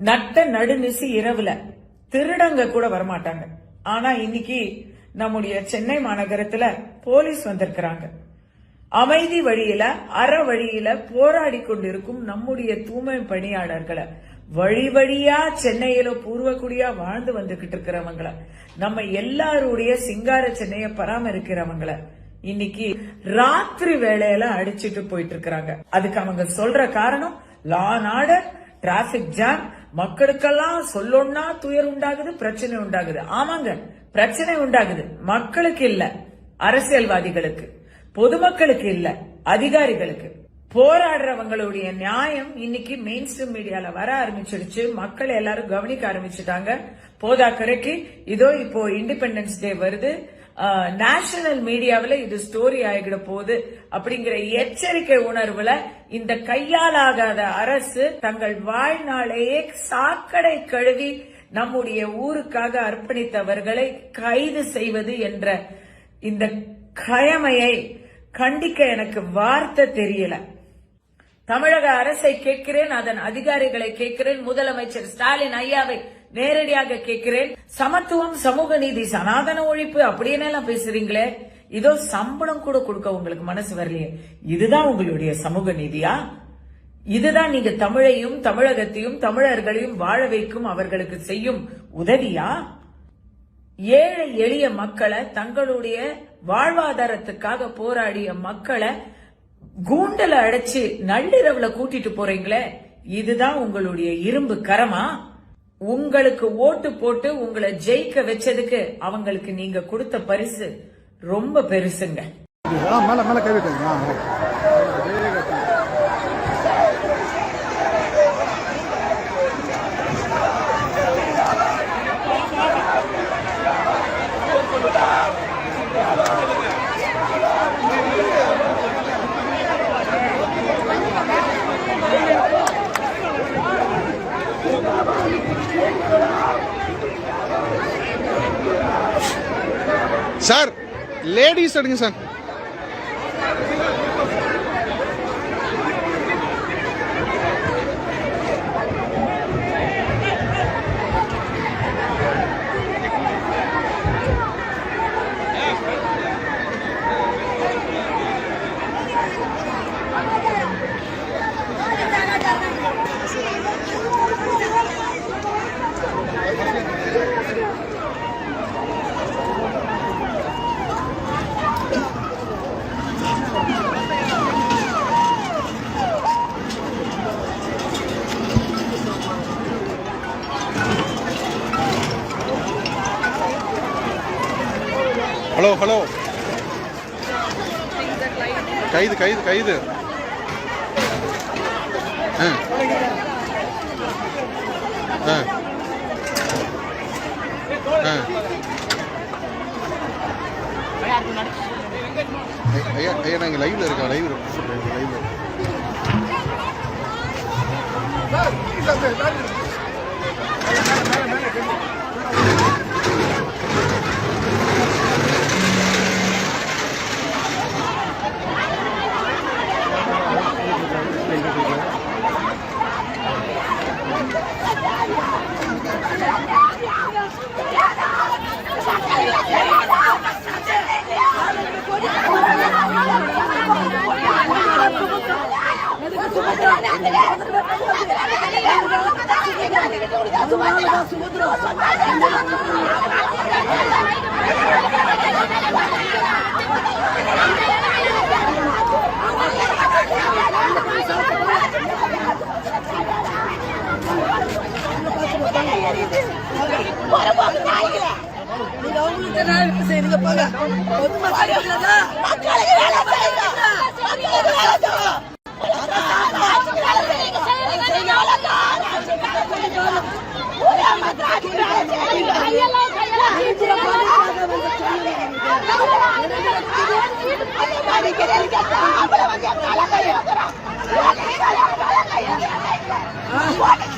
நட்ட நடுநிசி இரவுல திருடங்க கூட வரமாட்டாங்க. ஆனா இன்னைக்கு நம்முடைய சென்னை மாநகரத்துல போலீஸ் வந்திருக்கிறாங்க. அமைதி வழியில அற வழியில போராடி கொண்டிருக்கும் நம்முடைய தூய்மை பணியாளர்களை வழி வழியா சென்னையில பூர்வக்குடியா வாழ்ந்து வந்துகிட்டு இருக்கிறவங்கள நம்ம எல்லாருடைய சிங்கார சென்னைய பராமரிக்கிறவங்கள இன்னைக்கு ராத்திரி வேலையில அடிச்சிட்டு போயிட்டு இருக்கிறாங்க. அதுக்கு அவங்க சொல்ற காரணம் லா ஆர்டர் டிராபிக் ஜாம் மக்களுக்கெல்லாம் சொல்லொன்னா துயர் உண்டாகுது பிரச்சனை உண்டாகுது. ஆமாங்க பிரச்சனை உண்டாகுது. மக்களுக்கு இல்ல அரசியல்வாதிகளுக்கு பொதுமக்களுக்கு இல்ல அதிகாரிகளுக்கு. போராடுறவங்களுடைய நியாயம் இன்னைக்கு மெயின் ஸ்ட்ரீம் மீடியால வர ஆரம்பிச்சிடுச்சு மக்கள் எல்லாரும் கவனிக்க ஆரம்பிச்சுட்டாங்க. போதாக்கரைக்கு இதோ இப்போ இண்டிபெண்டன்ஸ் டே வருது. நேஷனல் மீடியாவில் இது ஸ்டோரி ஆகிட போகுது. அப்படிங்கிற எச்சரிக்கை உணர்வுல இந்த கையாலாகாத அரசு தங்கள் வாழ்நாளையே சாக்கடை கழுவி நம்முடைய ஊருக்காக அர்ப்பணித்தவர்களை கைது செய்வது என்ற இந்த கழமையை கண்டிக்க எனக்கு வார்த்தை தெரியல. தமிழக அரசை கேட்கிறேன் அதன் அதிகாரிகளை கேட்கிறேன் முதலமைச்சர் ஸ்டாலின் ஐயாவை நேரடியாக கேட்கிறேன். சமத்துவம் சமூக நீதி சனாதன ஒழிப்பு அப்படின்னு எல்லாம் பேசுறீங்களே? இதோ சம்பளம் கூட கொடுக்க உங்களுக்கு மனசு வரலையே. இதுதான் உங்களுடைய சமூக நீதியா? இதுதான் நீங்க தமிழையும் தமிழகத்தையும் தமிழர்களையும் வாழ வைக்கும் அவர்களுக்கு செய்யும் உதவியா? ஏழை எளிய மக்களை தங்களுடைய வாழ்வாதாரத்துக்காக போராடிய மக்களை கூண்டல அடைச்சு நள்ளிரவுல கூட்டிட்டு போறீங்களே? இதுதான் உங்களுடைய இரும்பு கரமா? உங்களுக்கு ஓட்டு போட்டு உங்களை ஜெயிக்க வச்சதுக்கு அவங்களுக்கு நீங்க கொடுத்த பரிசு ரொம்ப பெருசுங்க. மேல மேல கை சார் லேடிஸ் எடுங்க சார். ஹலோ ஹலோ கைது கைது கைது ஆ ஆ ஆ ஐயா ஐயா நாங்கள் லைவ்ல இருக்கோம் லைவ் லைவ்ல நீங்க அவங்களுக்கு நியாயம் செய்யுங்க. போங்க பொதுமக்களுக்கு மக்களுக்கு வேலை